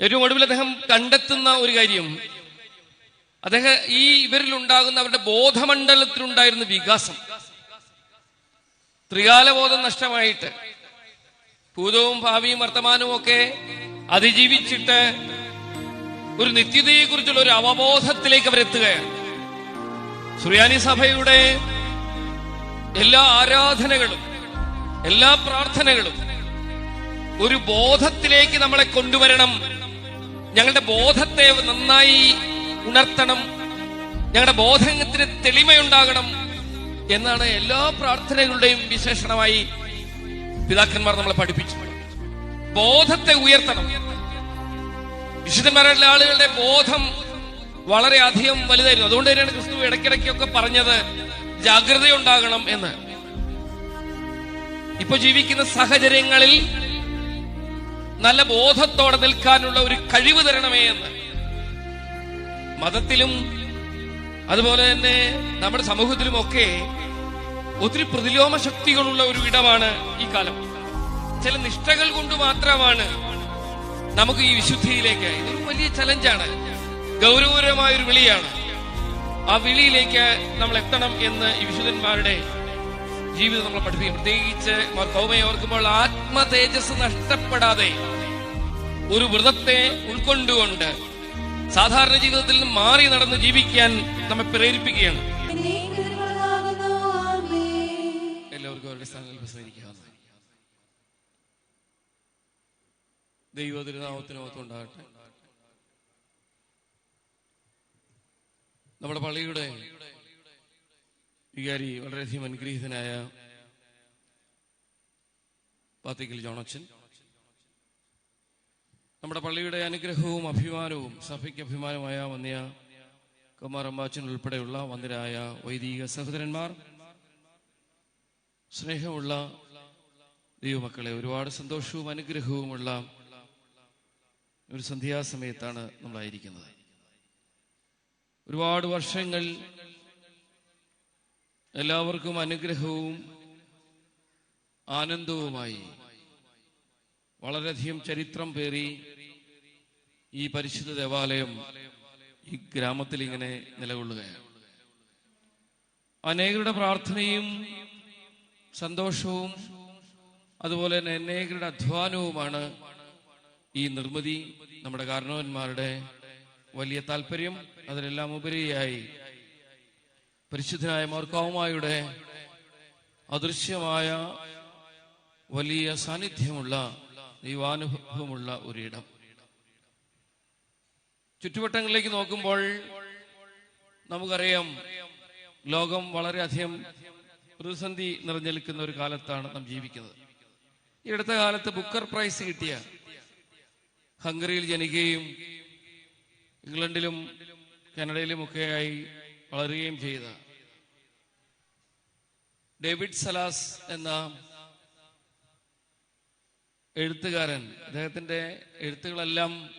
ഏറ്റവും ഒടുവിൽ അദ്ദേഹം കണ്ടെത്തുന്ന ഒരു കാര്യം. അദ്ദേഹം ഈ ഇവരിൽ ഉണ്ടാകുന്ന അവരുടെ ബോധമണ്ഡലത്തിലുണ്ടായിരുന്ന വികാസം. ത്രികാലബോധം നഷ്ടമായിട്ട്. ഭൂതവും ഭാവിയും വർത്തമാനവും ഒക്കെ അതിജീവിച്ചിട്ട് ഒരു നിത്യതയെക്കുറിച്ചുള്ള ഒരു അവബോധത്തിലേക്ക് അവരെത്തുകയാണ്. സുറിയാനി സഭയുടെ എല്ലാ ആരാധനകളും എല്ലാ പ്രാർത്ഥനകളും ഒരു ബോധത്തിലേക്ക് നമ്മളെ കൊണ്ടുവരണം ഞങ്ങളുടെ ബോധത്തെ നന്നായി ഉണർത്തണം. ഞങ്ങളുടെ ബോധത്തിന് തെളിമയുണ്ടാകണം എന്നാണ് എല്ലാ പ്രാർത്ഥനകളുടെയും വിശേഷണമായി പിതാക്കന്മാർ നമ്മളെ പഠിപ്പിച്ചു. ബോധത്തെ ഉയർത്തണം. വിശുദ്ധന്മാരായിട്ടുള്ള ആളുകളുടെ ബോധം വളരെ അധികം വലുതായിരുന്നു. അതുകൊണ്ട് തന്നെയാണ് ക്രിസ്തു ഇടയ്ക്കിടയ്ക്കൊക്കെ പറഞ്ഞത് ജാഗ്രതയുണ്ടാകണം എന്ന്. ഇപ്പൊ ജീവിക്കുന്ന സാഹചര്യങ്ങളിൽ നല്ല ബോധത്തോടെ നിൽക്കാനുള്ള ഒരു കഴിവ് തരണമേ എന്ന്. മതത്തിലും അതുപോലെ തന്നെ നമ്മുടെ സമൂഹത്തിലുമൊക്കെ ഒത്തിരി പ്രതിലോമ ശക്തികളുള്ള ഒരു ഇടമാണ് ഈ കാലം. ചില നിഷ്ഠകൾ കൊണ്ട് മാത്രമാണ് നമുക്ക് ഈ വിശുദ്ധിയിലേക്ക് ഇതൊരു വലിയ ചലഞ്ചാണ്. ഗൗരവകരമായ ഒരു വിളിയാണ്. ആ വിളിയിലേക്ക് നമ്മൾ എത്തണം എന്ന് ഈ വിശുദ്ധന്മാരുടെ ജീവിതം നമ്മൾ പഠിപ്പിക്കും. പ്രത്യേകിച്ച് കൗമയെ ഓർക്കുമ്പോൾ ആത്മ തേജസ് നഷ്ടപ്പെടാതെ ഒരു വ്രതത്തെ ഉൾക്കൊണ്ടുകൊണ്ട് സാധാരണ ജീവിതത്തിൽ നിന്ന് മാറി നടന്ന് ജീവിക്കാൻ നമ്മെ പ്രേരിപ്പിക്കുകയാണ്. എല്ലാവർക്കും അവരുടെ സ്ഥാനങ്ങളിൽ പ്രസരിക്കാവുന്ന ദൈവ തിരുനാമത്തിന് മൊത്തമുണ്ടാകട്ടെ നമ്മുടെ പള്ളിയുടെ വികാരി വളരെയധികം അനുഗ്രഹീതനായ പാത്തിക്കൽ ജോണച്ചൻ നമ്മുടെ പള്ളിയുടെ അനുഗ്രഹവും അഭിമാനവും സഭയ്ക്ക് അഭിമാനമായ വന്നിയ കുമാരമ്പാച്ചൻ ഉൾപ്പെടെയുള്ള വന്ദരായ വൈദിക സഹോദരന്മാർ സ്നേഹമുള്ള ദൈവമക്കളെ ഒരുപാട് സന്തോഷവും അനുഗ്രഹവുമുള്ള ഒരു സന്ധ്യാസമയത്താണ് നമ്മളായിരിക്കുന്നത്. ഒരുപാട് വർഷങ്ങൾ എല്ലാവർക്കും അനുഗ്രഹവും ആനന്ദവുമായി വളരെയധികം ചരിത്രം പേറി ഈ പരിശുദ്ധ ദേവാലയം ഈ ഗ്രാമത്തിൽ ഇങ്ങനെ നിലകൊള്ളുകയാണ്. അനേകരുടെ പ്രാർത്ഥനയും സന്തോഷവും അതുപോലെ തന്നെ അനേകരുടെ അധ്വാനവുമാണ് ഈ നിർമ്മിതി. നമ്മുടെ കാരണവന്മാരുടെ വലിയ താല്പര്യം അതിനെല്ലാം ഉപരിയായി പരിശുദ്ധനായ മാർക്കാവുമായുടെ അദൃശ്യമായ വലിയ സാന്നിധ്യമുള്ള ദൈവാനുഭവമുള്ള ഒരിടം. ചുറ്റുവട്ടങ്ങളിലേക്ക് നോക്കുമ്പോൾ നമുക്കറിയാം ലോകം വളരെയധികം പ്രതിസന്ധി നിറഞ്ഞു നിൽക്കുന്ന ഒരു കാലത്താണ് നാം ജീവിക്കുന്നത്. ഈ അടുത്ത കാലത്ത് ബുക്കർ പ്രൈസ് കിട്ടിയ ഹംഗറിയിൽ ജനിക്കുകയും ഇംഗ്ലണ്ടിലും കാനഡയിലും ഒക്കെയായി വളരുകയും ചെയ്ത. ഡേവിഡ് സലാസ് എന്ന എഴുത്തുകാരൻ അദ്ദേഹത്തിന്റെ എഴുത്തുകളെല്ലാം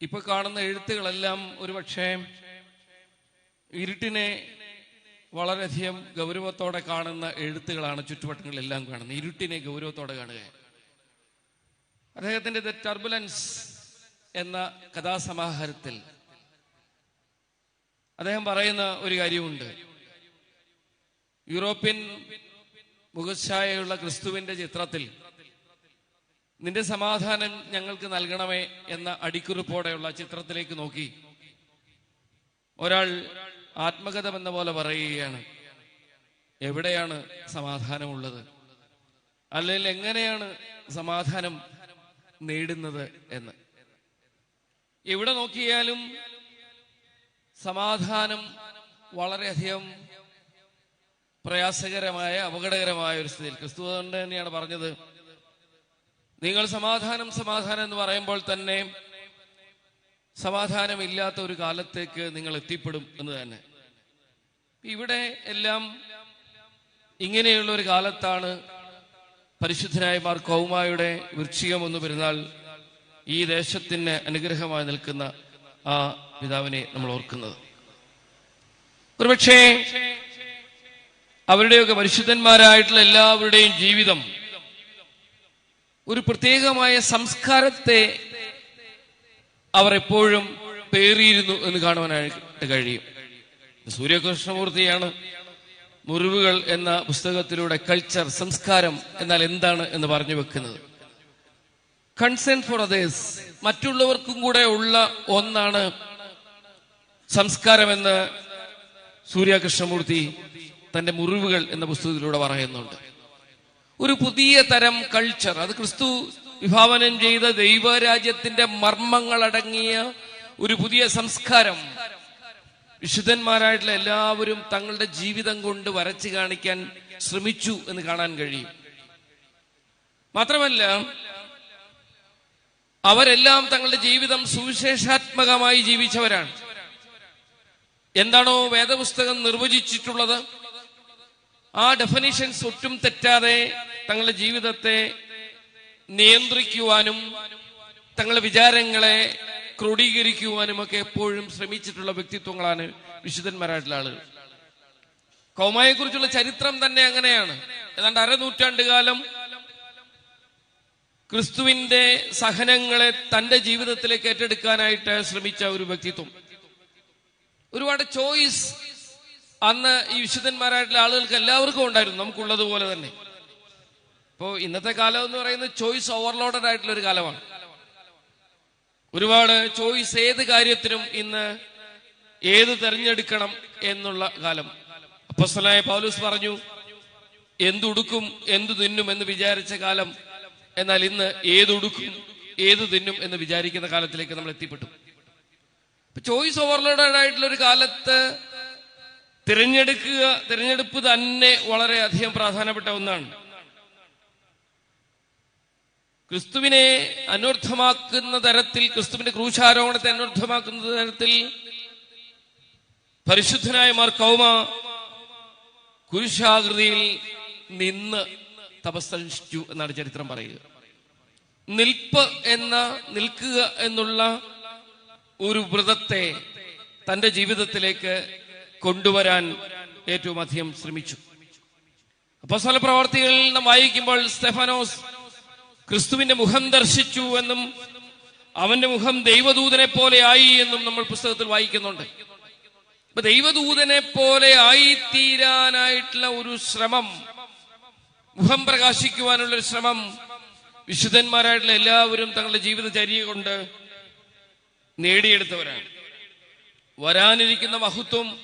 ഇപ്പൊ കാണുന്ന എഴുത്തുകളെല്ലാം ഒരുപക്ഷെ ഇരുട്ടിനെ വളരെയധികം ഗൗരവത്തോടെ കാണുന്ന എഴുത്തുകളാണ് ചുറ്റുവട്ടങ്ങളിലെല്ലാം കാണുന്നത്. ഇരുട്ടിനെ ഗൗരവത്തോടെ കാണുക. അദ്ദേഹത്തിന്റെ ദ ടർബുലൻസ് എന്ന കഥാസമാഹാരത്തിൽ അദ്ദേഹം പറയുന്ന ഒരു കാര്യമുണ്ട്. യൂറോപ്യൻ മുഖച്ഛായയുള്ള ക്രിസ്തുവിന്റെ ചിത്രത്തിൽ നിന്റെ സമാധാനം ഞങ്ങൾക്ക് നൽകണമേ എന്ന അടിക്കുറിപ്പോടെയുള്ള ചിത്രത്തിലേക്ക് നോക്കി. ഒരാൾ ആത്മകഥം എന്ന പോലെ പറയുകയാണ്. എവിടെയാണ് സമാധാനമുള്ളത്? അല്ലെങ്കിൽ എങ്ങനെയാണ് സമാധാനം നേടുന്നത് എന്ന്. എവിടെ നോക്കിയാലും സമാധാനം വളരെയധികം പ്രയാസകരമായ അപകടകരമായ ഒരു സ്ഥിതിയിൽ. ക്രിസ്തു കൊണ്ട് തന്നെയാണ് പറഞ്ഞത് നിങ്ങൾ സമാധാനം സമാധാനം എന്ന് പറയുമ്പോൾ തന്നെ സമാധാനം ഇല്ലാത്ത ഒരു കാലത്തേക്ക് നിങ്ങൾ എത്തിപ്പെടും എന്ന് തന്നെ. ഇവിടെ എല്ലാം ഇങ്ങനെയുള്ള ഒരു കാലത്താണ് പരിശുദ്ധനായ മാർ കൗമായുടെ വൃക്ഷികം ഒന്ന് പെരുന്നാൾ ഈ ദേശത്തിന് അനുഗ്രഹമായി നിൽക്കുന്ന ആ പിതാവിനെ നമ്മൾ ഓർക്കുന്നത്. ഒരുപക്ഷേ അവരുടെയൊക്കെ പരിശുദ്ധന്മാരായിട്ടുള്ള എല്ലാവരുടെയും ജീവിതം ഒരു പ്രത്യേകമായ സംസ്കാരത്തെ അവർ എപ്പോഴും പേറിയിരുന്നു എന്ന് കാണുവാനായിട്ട് കഴിയും. സൂര്യകൃഷ്ണമൂർത്തിയാണ് മുറിവുകൾ എന്ന പുസ്തകത്തിലൂടെ കൾച്ചർ സംസ്കാരം എന്നാൽ എന്താണ് എന്ന് പറഞ്ഞു വെക്കുന്നത്? കൺസേൺ ഫോർ അതേഴ്സ് മറ്റുള്ളവർക്കും കൂടെ ഉള്ള ഒന്നാണ് സംസ്കാരമെന്ന് സൂര്യകൃഷ്ണമൂർത്തി തന്റെ മുറിവുകൾ എന്ന പുസ്തകത്തിലൂടെ പറയുന്നുണ്ട്. ഒരു പുതിയ തരം കൾച്ചർ അത് ക്രിസ്തു വിഭാവനം ചെയ്ത ദൈവരാജ്യത്തിന്റെ മർമ്മങ്ങളടങ്ങിയ ഒരു പുതിയ സംസ്കാരം വിശുദ്ധന്മാരായിട്ടുള്ള എല്ലാവരും തങ്ങളുടെ ജീവിതം കൊണ്ട് വരച്ചു കാണിക്കാൻ ശ്രമിച്ചു എന്ന് കാണാൻ കഴിയും. മാത്രമല്ല അവരെല്ലാം തങ്ങളുടെ ജീവിതം സുവിശേഷാത്മകമായി ജീവിച്ചവരാണ്. എന്താണോ വേദപുസ്തകം നിർവചിച്ചിട്ടുള്ളത്? ആ ഡെഫിനിഷൻസ് ഒട്ടും തെറ്റാതെ തങ്ങളുടെ ജീവിതത്തെ നിയന്ത്രിക്കുവാനും തങ്ങളുടെ വിചാരങ്ങളെ ക്രോഡീകരിക്കുവാനും ഒക്കെ എപ്പോഴും ശ്രമിച്ചിട്ടുള്ള വ്യക്തിത്വങ്ങളാണ് വിശുദ്ധന്മാരായിട്ടുള്ള ആളുകൾ. കൗമായെക്കുറിച്ചുള്ള ചരിത്രം തന്നെ അങ്ങനെയാണ്. ഏതാണ്ട് അരനൂറ്റാണ്ട് കാലം ക്രിസ്തുവിന്റെ സഹനങ്ങളെ തന്റെ ജീവിതത്തിലേക്ക് ഏറ്റെടുക്കാനായിട്ട് ശ്രമിച്ച ഒരു വ്യക്തിത്വം. ഒരുപാട് ചോയ്സ് അന്ന് ഈ വിശുദ്ധന്മാരായിട്ടുള്ള ആളുകൾക്ക് എല്ലാവർക്കും ഉണ്ടായിരുന്നു. നമുക്കുള്ളതുപോലെ തന്നെ. ഇപ്പോ ഇന്നത്തെ കാലം എന്ന് പറയുന്നത് ചോയ്സ് ഓവർലോഡഡ് ആയിട്ടുള്ള ഒരു കാലമാണ്. ഒരുപാട് ചോയ്സ് ഏത് കാര്യത്തിനും ഇന്ന് ഏത് തെരഞ്ഞെടുക്കണം എന്നുള്ള കാലം. അപ്പസ്തലനായ പൗലൂസ് പറഞ്ഞു എന്തുടുക്കും എന്തു തിന്നും എന്ന് വിചാരിച്ച കാലം എന്നാൽ ഇന്ന് ഏതൊടുക്കും ഏത് തിന്നും എന്ന് വിചാരിക്കുന്ന കാലത്തിലേക്ക് നമ്മൾ എത്തിപ്പെട്ടു. ചോയ്സ് ഓവർലോഡഡ് ആയിട്ടുള്ള ഒരു കാലത്ത് തിരഞ്ഞെടുക്കുക തിരഞ്ഞെടുപ്പ് തന്നെ വളരെ അധികം പ്രാധാന്യപ്പെട്ട ഒന്നാണ്. ക്രിസ്തുവിനെ അനുർദ്ധമാക്കുന്ന തരത്തിൽ ക്രിസ്തുവിന്റെ ക്രൂശാരോഹണത്തെ അനുർദ്ധമാക്കുന്ന തരത്തിൽ പരിശുദ്ധനായ മാർ കൗമ കുരിശാകൃതിയിൽ നിന്ന് തപസ്സനുഷ്ഠിച്ചു എന്നാണ് ചരിത്രം പറയുക. നിൽപ്പ് എന്ന നിൽക്കുക എന്നുള്ള ഒരു വ്രതത്തെ തന്റെ ജീവിതത്തിലേക്ക് കൊണ്ടുവരാൻ ഏറ്റവും അധികം ശ്രമിച്ചു. അപ്പോസ്തല പ്രവർത്തികളിൽ നാം വായിക്കുമ്പോൾ സ്റ്റെഫനോസ് ക്രിസ്തുവിന്റെ മുഖം ദർശിച്ചു എന്നും അവന്റെ മുഖം ദൈവദൂതനെ പോലെ ആയി എന്നും നമ്മൾ പുസ്തകത്തിൽ വായിക്കുന്നുണ്ട്. അപ്പൊ ദൈവദൂതനെ പോലെ ആയിത്തീരാനായിട്ടുള്ള ഒരു ശ്രമം മുഖം പ്രകാശിക്കുവാനുള്ള ഒരു ശ്രമം വിശുദ്ധന്മാരായിട്ടുള്ള എല്ലാവരും തങ്ങളുടെ ജീവിതചര്യ കൊണ്ട് നേടിയെടുത്തവരാണ്. വരാനിരിക്കുന്ന മഹത്വം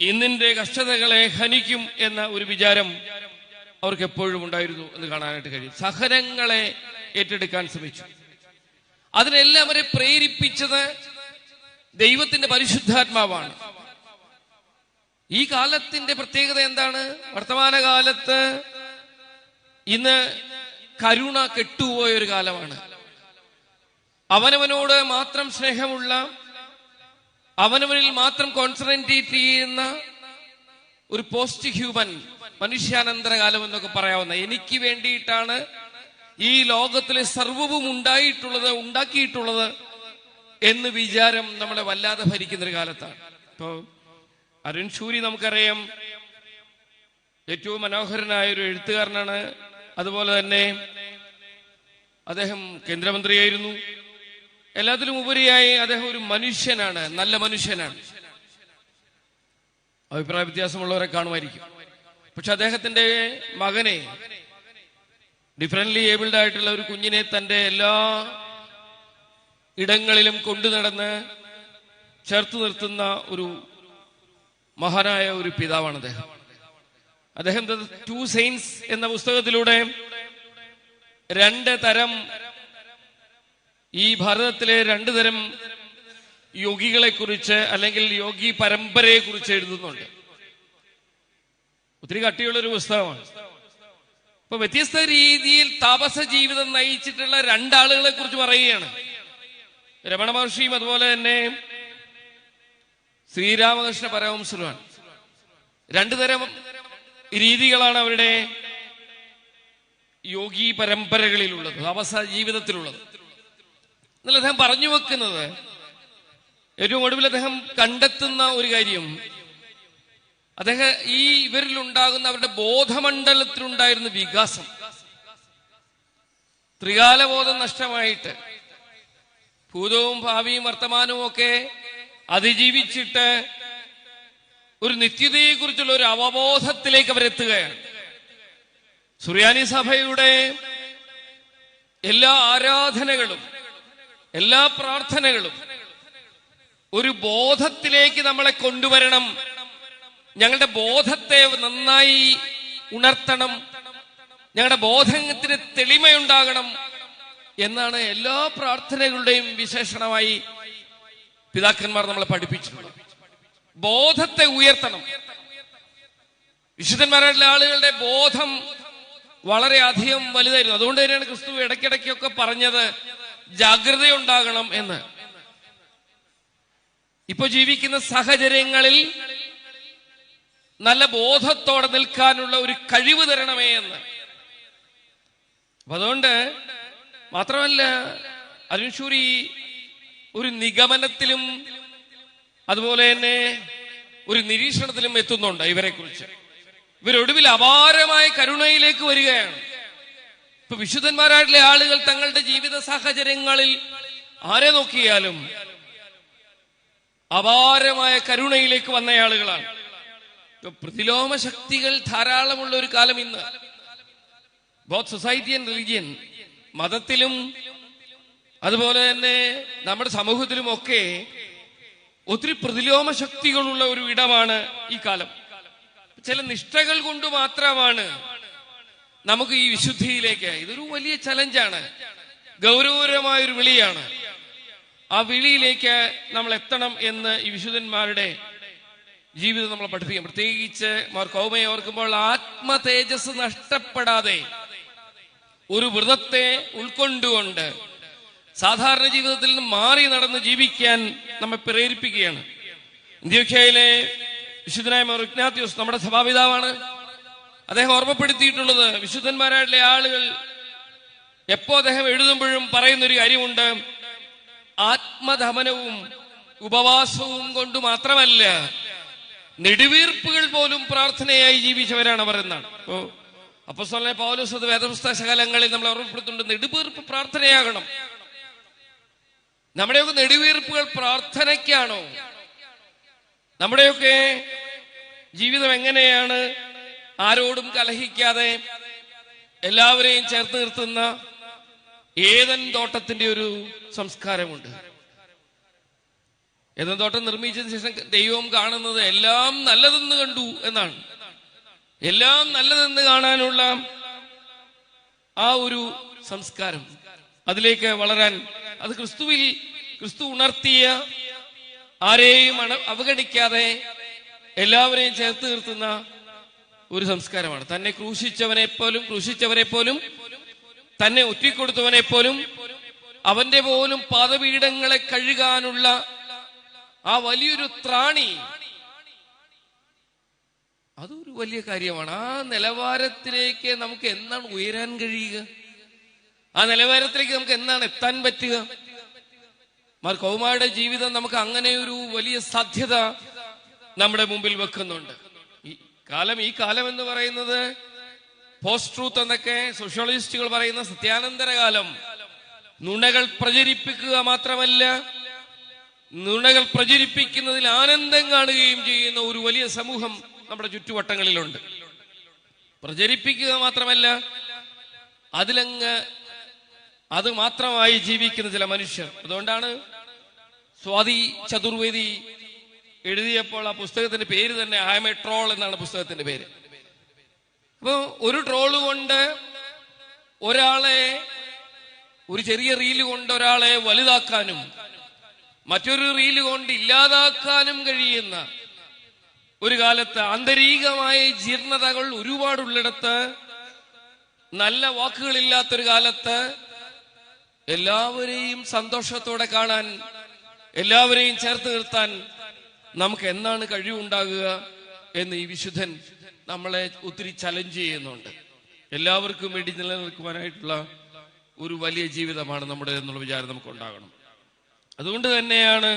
ഇന്നിന്റെ കഷ്ടതകളെ ഹനിക്കും എന്ന ഒരു വിചാരം അവർക്ക് എപ്പോഴും ഉണ്ടായിരുന്നു എന്ന് കാണാനായിട്ട് കഴിയും. സഹനങ്ങളെ ഏറ്റെടുക്കാൻ ശ്രമിച്ചു. അതിനെല്ലാം അവരെ പ്രേരിപ്പിച്ചത് ദൈവത്തിന്റെ പരിശുദ്ധാത്മാവാണ്. ഈ കാലത്തിന്റെ പ്രത്യേകത എന്താണ്? വർത്തമാനകാലത്ത് ഇന്ന് കരുണ കെട്ടുപോയ ഒരു കാലമാണ്. അവനവനോട് മാത്രം സ്നേഹമുള്ള അവനവനിൽ മാത്രം കോൺസെൻട്രേറ്റ് ചെയ്യുന്ന ഒരു പോസ്റ്റ് ഹ്യൂമൻ മനുഷ്യാനന്തര കാലം എന്നൊക്കെ പറയാവുന്ന. എനിക്ക് വേണ്ടിയിട്ടാണ് ഈ ലോകത്തിലെ സർവവും ഉണ്ടായിട്ടുള്ളത് ഉണ്ടാക്കിയിട്ടുള്ളത് എന്ന് വിചാരം നമ്മളെ വല്ലാതെ ഭരിക്കുന്ന ഒരു കാലത്താണ്. ഇപ്പോ അരുൺ ശൂരി നമുക്കറിയാം. ഏറ്റവും മനോഹരനായ ഒരു എഴുത്തുകാരനാണ്. അതുപോലെ തന്നെ അദ്ദേഹം കേന്ദ്രമന്ത്രിയായിരുന്നു. എല്ലാത്തിലും ഉപരിയായി അദ്ദേഹം ഒരു മനുഷ്യനാണ് നല്ല മനുഷ്യനാണ്. അഭിപ്രായ വ്യത്യാസമുള്ളവരെ കാണുമായിരിക്കും. പക്ഷെ അദ്ദേഹത്തിന്റെ മകനെ ഡിഫറന്റ്ലി ഏബിൾഡ് ആയിട്ടുള്ള ഒരു കുഞ്ഞിനെ തന്റെ എല്ലാ ഇടങ്ങളിലും കൊണ്ടു നടന്ന് ചേർത്ത് നിർത്തുന്ന ഒരു മഹാനായ ഒരു പിതാവാണ് അദ്ദേഹം. അദ്ദേഹം ടു സെയിൻസ് എന്ന പുസ്തകത്തിലൂടെ രണ്ട് തരം ഈ ഭാരതത്തിലെ രണ്ട് തരം യോഗികളെ കുറിച്ച് അല്ലെങ്കിൽ യോഗി പരമ്പരയെ കുറിച്ച് എഴുതുന്നുണ്ട്. ഒത്തിരി കട്ടിയുള്ള ഒരു പുസ്തകമാണ്. ഇപ്പൊ വ്യത്യസ്ത രീതിയിൽ താപസ ജീവിതം നയിച്ചിട്ടുള്ള രണ്ടാളുകളെ കുറിച്ച് പറയുകയാണ്. രമണ മഹർഷിയും അതുപോലെ തന്നെ ശ്രീരാമകൃഷ്ണ പരമംസരുമാണ് രണ്ടു തരം രീതികളാണ് അവരുടെ യോഗി പരമ്പരകളിലുള്ളത് അവസ ജീവിതത്തിലുള്ളത്. എന്നാൽ അദ്ദേഹം പറഞ്ഞു വെക്കുന്നത് ഏറ്റവും ഒടുവിൽ അദ്ദേഹം കണ്ടെത്തുന്ന ഒരു കാര്യം. അദ്ദേഹം ഈ ഇവരിൽ ഉണ്ടാകുന്ന അവരുടെ ബോധമണ്ഡലത്തിലുണ്ടായിരുന്ന വികാസം. ത്രികാലബോധം നഷ്ടമായിട്ട് ഭൂതവും ഭാവിയും വർത്തമാനവും ഒക്കെ അതിജീവിച്ചിട്ട് ഒരു നിത്യതയെക്കുറിച്ചുള്ള ഒരു അവബോധത്തിലേക്ക് അവരെത്തുകയാണ്. സുറിയാനി സഭയുടെ എല്ലാ ആരാധനകളും എല്ലാ പ്രാർത്ഥനകളും ഒരു ബോധത്തിലേക്ക് നമ്മളെ കൊണ്ടുവരണം. ഞങ്ങളുടെ ബോധത്തെ നന്നായി ഉണർത്തണം. ഞങ്ങളുടെ ബോധത്തിന് തെളിമയുണ്ടാകണം എന്നാണ് എല്ലാ പ്രാർത്ഥനകളുടെയും വിശേഷണമായി പിതാക്കന്മാർ നമ്മളെ പഠിപ്പിച്ചിട്ടുണ്ട്. ബോധത്തെ ഉയർത്തണം. വിശുദ്ധന്മാരായിട്ടുള്ള ആളുകളുടെ ബോധം വളരെ അധികം വലുതായിരുന്നു. അതുകൊണ്ട് തന്നെയാണ് ക്രിസ്തു ഇടയ്ക്കിടയ്ക്കൊക്കെ പറഞ്ഞത് ജാഗ്രതയുണ്ടാകണം എന്ന്. ഇപ്പൊ ജീവിക്കുന്ന സാഹചര്യങ്ങളിൽ നല്ല ബോധത്തോടെ നിൽക്കാനുള്ള ഒരു കഴിവ് തരണമേ എന്ന്. അപ്പൊ അതുകൊണ്ട് മാത്രമല്ല അരുൺഷൂരി ഒരു നിഗമനത്തിലും അതുപോലെ തന്നെ ഒരു നിരീക്ഷണത്തിലും എത്തുന്നുണ്ട് ഇവരെ കുറിച്ച്. ഇവരൊടുവിൽ അപാരമായ കരുണയിലേക്ക് വരികയാണ്. ഇപ്പൊ വിശുദ്ധന്മാരായിട്ടുള്ള ആളുകൾ തങ്ങളുടെ ജീവിത സാഹചര്യങ്ങളിൽ ആരെ നോക്കിയാലും അപാരമായ കരുണയിലേക്ക് വന്ന ആളുകളാണ്. പ്രതിലോമ ശക്തികൾ ധാരാളമുള്ള ഒരു കാലം ഇന്ന്. ബോത്ത് സൊസൈറ്റി ആൻഡ് റിലീജിയൻ മതത്തിലും അതുപോലെ തന്നെ നമ്മുടെ സമൂഹത്തിലുമൊക്കെ ഒത്തിരി പ്രതിലോമ ശക്തികളുള്ള ഒരു ഇടമാണ് ഈ കാലം. ചില നിഷ്ഠകൾ കൊണ്ട് മാത്രമാണ് നമുക്ക് ഈ വിശുദ്ധിയിലേക്ക്. ഇതൊരു വലിയ ചലഞ്ചാണ്. ഗൗരവകരമായ ഒരു വിളിയാണ്. ആ വിളിയിലേക്ക് നമ്മൾ എത്തണം എന്ന് ഈ വിശുദ്ധന്മാരുടെ ജീവിതം നമ്മൾ പഠിപ്പിക്കും. പ്രത്യേകിച്ച് കൗമയെ ഓർക്കുമ്പോൾ ആത്മ തേജസ് നഷ്ടപ്പെടാതെ ഒരു വ്രതത്തെ ഉൾക്കൊണ്ടുകൊണ്ട് സാധാരണ ജീവിതത്തിൽ നിന്ന് മാറി നടന്ന് ജീവിക്കാൻ നമ്മെ പ്രേരിപ്പിക്കുകയാണ്. ഇന്ത്യയിലെ വിശുദ്ധനായ മാർ നമ്മുടെ സഭാപിതാവാണ്. അദ്ദേഹം ഓർമ്മപ്പെടുത്തിയിട്ടുള്ളത് വിശുദ്ധന്മാരായിട്ടുള്ള ആളുകൾ എപ്പോ അദ്ദേഹം എഴുതുമ്പോഴും പറയുന്നൊരു കാര്യമുണ്ട്. ആത്മധമനവും ഉപവാസവും കൊണ്ട് മാത്രമല്ല നെടുവീർപ്പുകൾ പോലും പ്രാർത്ഥനയായി ജീവിച്ചവരാണ് അവർ എന്നാണ്. അപ്പോ അപ്പസ്വലനെ പൗലോസ് അത് വേദപുസ്തക നമ്മൾ ഓർമ്മപ്പെടുത്തുന്നുണ്ട്. നെടുവീർപ്പ് പ്രാർത്ഥനയാകണം. നമ്മുടെയൊക്കെ നെടുവീർപ്പുകൾ പ്രാർത്ഥനയ്ക്കാണോ? നമ്മുടെയൊക്കെ ജീവിതം എങ്ങനെയാണ്? ആരോടും കലഹിക്കാതെ എല്ലാവരെയും ചേർത്ത് നിർത്തുന്ന ഏതൻ തോട്ടത്തിന്റെ ഒരു സംസ്കാരമുണ്ട്. ഏതൻ തോട്ടം നിർമ്മിച്ചതിന് ശേഷം ദൈവം കാണുന്നത് എല്ലാം നല്ലതെന്ന് കണ്ടു എന്നാണ്. എല്ലാം നല്ലതെന്ന് കാണാനുള്ള ആ ഒരു സംസ്കാരം അതിലേക്ക് വളരാൻ അത് ക്രിസ്തുവിൽ ക്രിസ്തു ഉണർത്തിയ ആരെയും അവഗണിക്കാതെ എല്ലാവരെയും ചേർത്ത് നിർത്തുന്ന ഒരു സംസ്കാരമാണ്. തന്നെ ക്രൂശിച്ചവനെ പോലും ക്രൂശിച്ചവരെ പോലും തന്നെ ഒറ്റിക്കൊടുത്തവനെ പോലും അവന്റെ പോലും പാദപീഠങ്ങളെ കഴുകാനുള്ള ആ വലിയൊരു ത്രാണി അതൊരു വലിയ കാര്യമാണ്. ആ നിലവാരത്തിലേക്ക് നമുക്ക് എന്താണ് ഉയരാൻ കഴിയുക? ആ നിലവാരത്തിലേക്ക് നമുക്ക് എന്താണ് എത്താൻ പറ്റുക? മാർ കൗമാരുടെ ജീവിതം നമുക്ക് അങ്ങനെ ഒരു വലിയ സാധ്യത നമ്മുടെ മുമ്പിൽ വെക്കുന്നുണ്ട്. ഈ കാലം ഈ കാലം എന്ന് പറയുന്നത് പോസ്റ്റ് ട്രൂത്ത് എന്നൊക്കെ സോഷ്യോളജിസ്റ്റുകൾ പറയുന്ന സത്യാനന്തര കാലം. നുണകൾ പ്രചരിപ്പിക്കുക മാത്രമല്ല നുണകൾ പ്രചരിപ്പിക്കുന്നതിൽ ആനന്ദം കാണുകയും ചെയ്യുന്ന ഒരു വലിയ സമൂഹം നമ്മുടെ ചുറ്റുവട്ടങ്ങളിലുണ്ട്. പ്രചരിപ്പിക്കുക മാത്രമല്ല അതിലങ്ങ് അത് മാത്രമായി ജീവിക്കുന്ന ചില മനുഷ്യർ. അതുകൊണ്ടാണ് സ്വാതി ചതുർവേദി എഴുതിയപ്പോൾ ആ പുസ്തകത്തിന്റെ പേര് തന്നെ ഐ എം എ ട്രോൾ എന്നാണ് പുസ്തകത്തിന്റെ പേര്. അപ്പോ ഒരു ട്രോൾ കൊണ്ട് ഒരാളെ ഒരു ചെറിയ റീൽ കൊണ്ട് ഒരാളെ വലുതാക്കാനും മറ്റൊരു റീൽ കൊണ്ട് ഇല്ലാതാക്കാനും കഴിയുന്ന ഒരു കാലത്ത് ആന്തരികമായ ജീർണതകൾ ഒരുപാടുള്ളിടത്ത് നല്ല വാക്കുകളില്ലാത്തൊരു കാലത്ത് എല്ലാവരെയും സന്തോഷത്തോടെ കാണാൻ എല്ലാവരെയും ചേർത്ത് നിർത്താൻ നമുക്ക് എന്നാണ് കഴിവുണ്ടാകുക എന്ന് ഈ വിശുദ്ധൻ നമ്മളെ ഒത്തിരി ചലഞ്ച് ചെയ്യുന്നുണ്ട്. എല്ലാവർക്കും വേണ്ടി നിലനിൽക്കുവാനായിട്ടുള്ള ഒരു വലിയ ജീവിതമാണ് നമ്മുടെ എന്നുള്ള വിചാരം നമുക്ക് ഉണ്ടാകണം. അതുകൊണ്ട് തന്നെയാണ്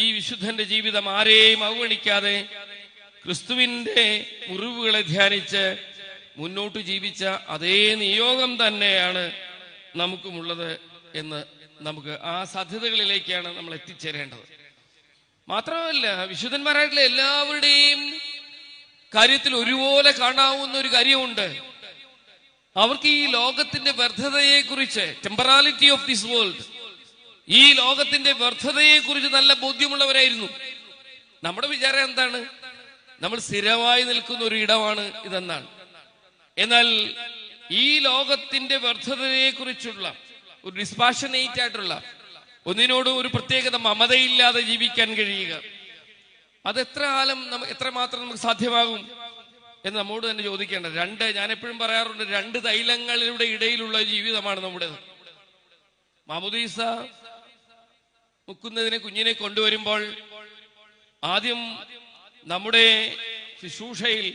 ഈ വിശുദ്ധന്റെ ജീവിതം ആരെയും അവഗണിക്കാതെ ക്രിസ്തുവിന്റെ മുറിവുകളെ ധ്യാനിച്ച് മുന്നോട്ട് ജീവിച്ച അതേ നിയോഗം തന്നെയാണ് നമുക്കുമുള്ളത് എന്ന് നമുക്ക് ആ സാധ്യതകളിലേക്കാണ് നമ്മൾ എത്തിച്ചേരേണ്ടത്. മാത്രമല്ല വിശുദ്ധന്മാരായിട്ടുള്ള എല്ലാവരുടെയും കാര്യത്തിൽ ഒരുപോലെ കാണാവുന്ന ഒരു കാര്യമുണ്ട്. അവർക്ക് ഈ ലോകത്തിന്റെ വ്യർത്ഥതയെ കുറിച്ച് ടെമ്പറാലിറ്റി ഓഫ് ദിസ് വേൾഡ് ഈ ലോകത്തിന്റെ വ്യർത്ഥതയെ കുറിച്ച് നല്ല ബോധ്യമുള്ളവരായിരുന്നു. നമ്മുടെ വിചാരം എന്താണ്? നമ്മൾ സ്ഥിരമായി നിൽക്കുന്ന ഒരു ഇടമാണ് ഇതെന്നാണ്. എന്നാൽ ഈ ലോകത്തിന്റെ വ്യർത്ഥതയെ കുറിച്ചുള്ള ഒരു ഡിസ്പാഷനേറ്റ് ആയിട്ടുള്ള ഒന്നിനോട് ഒരു പ്രത്യേകത മമതയില്ലാതെ ജീവിക്കാൻ കഴിയുക. അത് എത്ര കാലം എത്ര എത്രമാത്രം നമുക്ക് സാധ്യമാകും എന്ന് നമ്മോട് തന്നെ ചോദിക്കേണ്ട രണ്ട് ഞാൻ എപ്പോഴും പറയാറുണ്ട് രണ്ട് തൈലങ്ങളുടെ ഇടയിലുള്ള ജീവിതമാണ് നമ്മുടെ മാമുദീസ മുക്കുന്നതിനെ കുഞ്ഞിനെ കൊണ്ടുവരുമ്പോൾ ആദ്യം നമ്മുടെ ശുശ്രൂഷയിൽ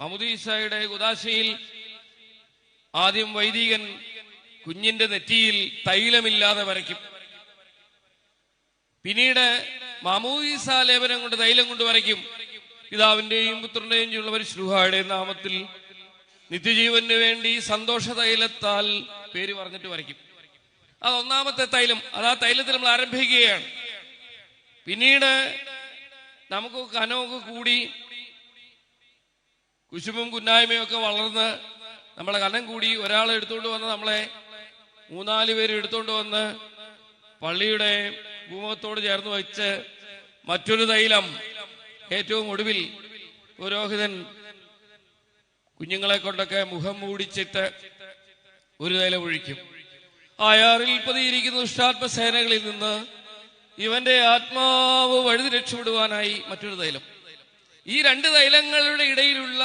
മമുദീസയുടെ ഉദാശയിൽ ആദ്യം വൈദികൻ കുഞ്ഞിന്റെ നെറ്റിയിൽ തൈലമില്ലാതെ വരയ്ക്കും. പിന്നീട് മാമൂസ ലേപനം കൊണ്ട് തൈലം കൊണ്ട് വരയ്ക്കും. പിതാവിന്റെയും പുത്രന്റെയും ചുള്ളവർ ശ്രുഹായുടെയും നാമത്തിൽ നിത്യജീവന് വേണ്ടി സന്തോഷ തൈലത്താൽ പേര് പറഞ്ഞിട്ട് വരയ്ക്കും. അത് ഒന്നാമത്തെ തൈലം. അത് ആ തൈലത്തിൽ നമ്മൾ ആരംഭിക്കുകയാണ്. പിന്നീട് നമുക്ക് കനമൊക്കെ കൂടി കുശുമ്പും കുന്നായ്മയും ഒക്കെ വളർന്ന് നമ്മളെ കനം കൂടി ഒരാൾ എടുത്തുകൊണ്ട് വന്ന് നമ്മളെ മൂന്നാൽ പേര് എടുത്തുകൊണ്ട് വന്ന് പള്ളിയുടെ ഭൂമത്തോട് ചേർന്ന് വെച്ച് മറ്റൊരു തൈലം ഏറ്റവും ഒടുവിൽ പുരോഹിതൻ കുഞ്ഞുങ്ങളെ കൊണ്ടൊക്കെ മുഖം മൂടിച്ചിട്ട് ഒരു തൈലം ഒഴിക്കും. അയാറിൽ പതിയിരിക്കുന്ന ദുഷ്ടാത്മ സേനകളിൽ നിന്ന് ഇവന്റെ ആത്മാവ് വഴുതി രക്ഷപ്പെടുവാനായി മറ്റൊരു തൈലം. ഈ രണ്ട് തൈലങ്ങളുടെ ഇടയിലുള്ള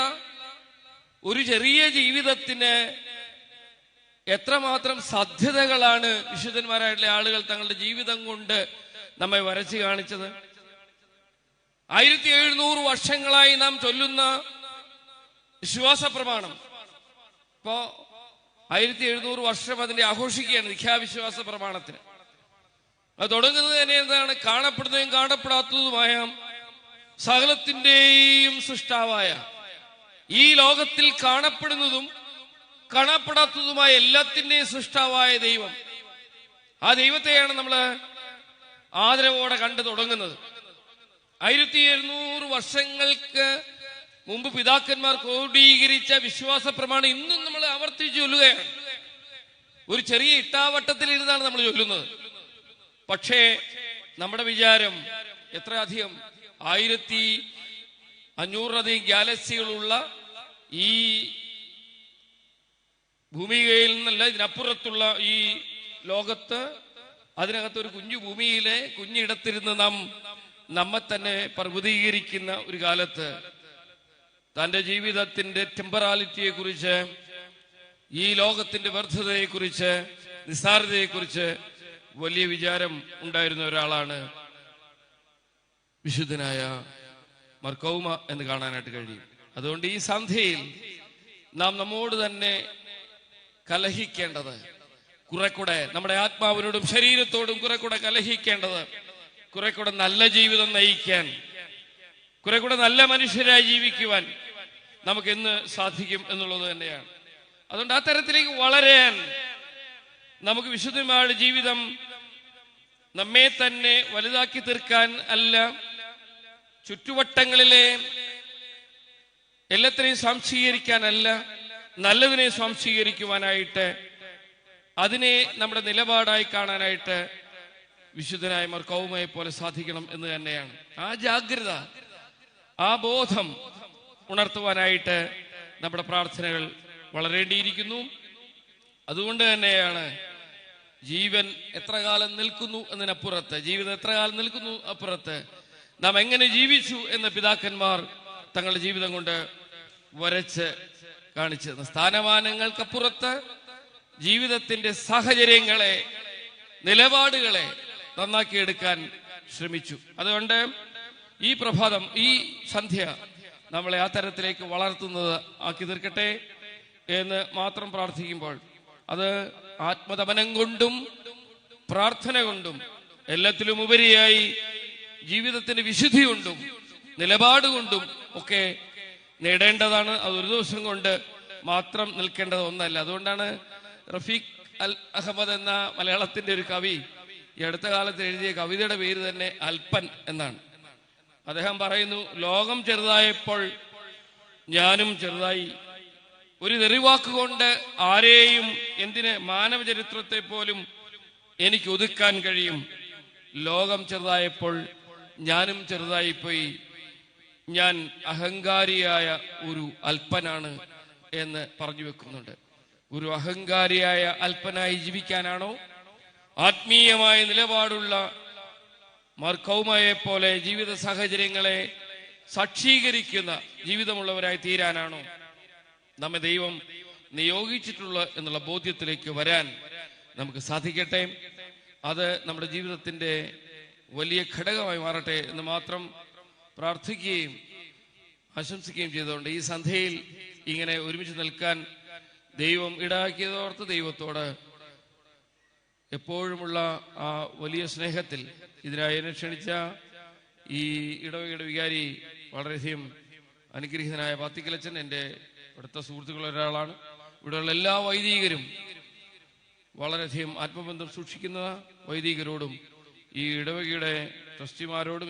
ഒരു ചെറിയ ജീവിതത്തിന് എത്രമാത്രം സാധ്യതകളാണ് വിശുദ്ധന്മാരായിട്ടുള്ള ആളുകൾ തങ്ങളുടെ ജീവിതം കൊണ്ട് നമ്മെ വരച്ചു കാണിച്ചത്? ആയിരത്തി എഴുന്നൂറ് വർഷങ്ങളായി നാം ചൊല്ലുന്ന വിശ്വാസ പ്രമാണം. ഇപ്പോ ആയിരത്തി എഴുന്നൂറ് വർഷം അതിന്റെ ആഘോഷിക്കുകയാണ് നിഖ്യാവിശ്വാസ പ്രമാണത്തിന്. അത് തുടങ്ങുന്നത് തന്നെ എന്താണ്? കാണപ്പെടുന്നതും കാണപ്പെടാത്തതുമായ സകലത്തിന്റെയും സൃഷ്ടാവായ ഈ ലോകത്തിൽ കാണപ്പെടുന്നതും കാണപ്പെടാത്തതുമായ എല്ലാത്തിന്റെയും സൃഷ്ടാവായ ദൈവം. ആ ദൈവത്തെയാണ് നമ്മൾ ആദരവോടെ കണ്ടു തുടങ്ങുന്നത്. ആയിരത്തി എഴുന്നൂറ് വർഷങ്ങൾക്ക് മുമ്പ് പിതാക്കന്മാർ ക്രോഡീകരിച്ച വിശ്വാസ പ്രമാണം ഇന്നും നമ്മൾ ആവർത്തിച്ച് ചൊല്ലുകയാണ്. ഒരു ചെറിയ ഇട്ടാവട്ടത്തിൽ ഇരുന്നാണ് നമ്മൾ ചൊല്ലുന്നത്. പക്ഷേ നമ്മുടെ വിചാരം എത്രയധികം? ആയിരത്തി അഞ്ഞൂറിലധികം ഗാലക്സികളുള്ള ഈ ഭൂമികയിൽ നിന്നല്ല ഇതിനപ്പുറത്തുള്ള ഈ ലോകത്ത് അതിനകത്ത് ഒരു കുഞ്ഞു ഭൂമിയിലെ കുഞ്ഞിടത്തിരുന്ന് നാം നമ്മെ തന്നെ പർവതീകരിക്കുന്ന ഒരു കാലത്ത് തന്റെ ജീവിതത്തിന്റെ ടെമ്പറാലിറ്റിയെ കുറിച്ച് ഈ ലോകത്തിന്റെ വ്യർത്ഥതയെ കുറിച്ച് നിസ്സാരതയെ കുറിച്ച് വലിയ വിചാരം ഉണ്ടായിരുന്ന ഒരാളാണ് വിശുദ്ധനായ മർക്കൗമ എന്ന് കാണാനായിട്ട് കഴിയും. അതുകൊണ്ട് ഈ സന്ധ്യയിൽ നാം നമ്മോട് തന്നെ കലഹിക്കേണ്ടത് കുറെ കൂടെ നമ്മുടെ ആത്മാവിനോടും ശരീരത്തോടും കുറെ കൂടെ കലഹിക്കേണ്ടത് കുറെ കൂടെ നല്ല ജീവിതം നയിക്കാൻ കുറെ കൂടെ നല്ല മനുഷ്യരായി ജീവിക്കുവാൻ നമുക്ക് എന്ന് സാധിക്കും എന്നുള്ളത് തന്നെയാണ്. അതുകൊണ്ട് ആ തരത്തിലേക്ക് വളരാൻ നമുക്ക് വിശുദ്ധമായ ജീവിതം നമ്മെ തന്നെ വലുതാക്കി തീർക്കാൻ അല്ല ചുറ്റുവട്ടങ്ങളിലെ എല്ലാത്തിനെയും സംശീകരിക്കാനല്ല നല്ലതിനെ സംശീകരിക്കുവാനായിട്ട് അതിനെ നമ്മുടെ നിലപാടായി കാണാനായിട്ട് വിശുദ്ധനായ മർക്കൗമയെ പോലെ സാധിക്കണം എന്ന് തന്നെയാണ്. ആ ജാഗ്രത ആ ബോധം ഉണർത്തുവാനായിട്ട് നമ്മുടെ പ്രാർത്ഥനകൾ വളരേണ്ടിയിരിക്കുന്നു. അതുകൊണ്ട് തന്നെയാണ് ജീവൻ എത്ര കാലം നിൽക്കുന്നു എന്നതിനപ്പുറത്ത് ജീവിതം എത്ര കാലം നിൽക്കുന്നു അപ്പുറത്ത് നാം എങ്ങനെ ജീവിച്ചു എന്ന് പിതാക്കന്മാർ തങ്ങളുടെ ജീവിതം കൊണ്ട് വരച്ച് കാണിച്ചു തന്നു. സ്ഥാനമാനങ്ങൾക്കപ്പുറത്ത് ജീവിതത്തിന്റെ സാഹചര്യങ്ങളെ നിലപാടുകളെ നന്നാക്കിയെടുക്കാൻ ശ്രമിച്ചു അതുകൊണ്ട് ഈ പ്രഭാതം ഈ സന്ധ്യ നമ്മളെ ആ തരത്തിലേക്ക് വളർത്തുന്നത് ആക്കി തീർക്കട്ടെ എന്ന് മാത്രം പ്രാർത്ഥിക്കുമ്പോൾ അത് ആത്മതപനം കൊണ്ടും പ്രാർത്ഥന കൊണ്ടും എല്ലാത്തിലും ഉപരിയായി ജീവിതത്തിന് വിശുദ്ധി കൊണ്ടും ഒക്കെ നേടേണ്ടതാണ്. അത് ഒരു ദിവസം കൊണ്ട് മാത്രം നിൽക്കേണ്ടത് ഒന്നല്ല. അതുകൊണ്ടാണ് റഫീഖ് അൽ അഹമ്മദ് എന്ന മലയാളത്തിന്റെ ഒരു കവി ഈ അടുത്ത കാലത്ത് എഴുതിയ കവിതയുടെ പേര് തന്നെ അൽപ്പൻ എന്നാണ്. അദ്ദേഹം പറയുന്നു ലോകം ചെറുതായപ്പോൾ ഞാനും ചെറുതായി. ഒരു നെറിവാക്കുകൊണ്ട് ആരെയും എന്തിനെ മാനവ ചരിത്രത്തെ പോലും എനിക്ക് ഒതുക്കാൻ കഴിയും? ലോകം ചെറുതായപ്പോൾ ഞാനും ചെറുതായിപ്പോയി. ഞാൻ അഹങ്കാരിയായ ഒരു അല്പനാണ് എന്ന് പറഞ്ഞു വെക്കുന്നുണ്ട്. ഒരു അഹങ്കാരിയായ അല്പനായി ജീവിക്കാനാണോ? ആത്മീയമായ നിലപാടുള്ള മർക്കൗമയെ പോലെ ജീവിത സാഹചര്യങ്ങളെ സാക്ഷീകരിക്കുന്ന ജീവിതമുള്ളവരായി തീരാനാണോ നമ്മെ ദൈവം നിയോഗിച്ചിട്ടുള്ള എന്നുള്ള ബോധ്യത്തിലേക്ക് വരാൻ നമുക്ക് സാധിക്കട്ടെ? അത് നമ്മുടെ ജീവിതത്തിന്റെ വലിയ ഘടകമായി മാറട്ടെ എന്ന് മാത്രം പ്രാർത്ഥിക്കുകയും ആശംസിക്കുകയും ചെയ്തുകൊണ്ട് ഈ സന്ധ്യയിൽ ഇങ്ങനെ ഒരുമിച്ച് നിൽക്കാൻ ദൈവം ഇടാക്കിയതോർത്ത് ദൈവത്തോട് എപ്പോഴുമുള്ള ആ വലിയ സ്നേഹത്തിൽ ഇതിനായി എന്നെ ക്ഷണിച്ച ഈ ഇടവകയുടെ വികാരി വളരെയധികം അനുഗ്രഹീതനായ പാത്തിക്കലച്ചൻ എന്റെ അടുത്ത സുഹൃത്തുക്കളിൽ ഒരാളാണ്. ഇവിടെയുള്ള എല്ലാ വൈദികരും വളരെയധികം ആത്മബന്ധം സൂക്ഷിക്കുന്ന വൈദികരോടും ഈ ഇടവകയുടെ ട്രസ്റ്റിമാരോടും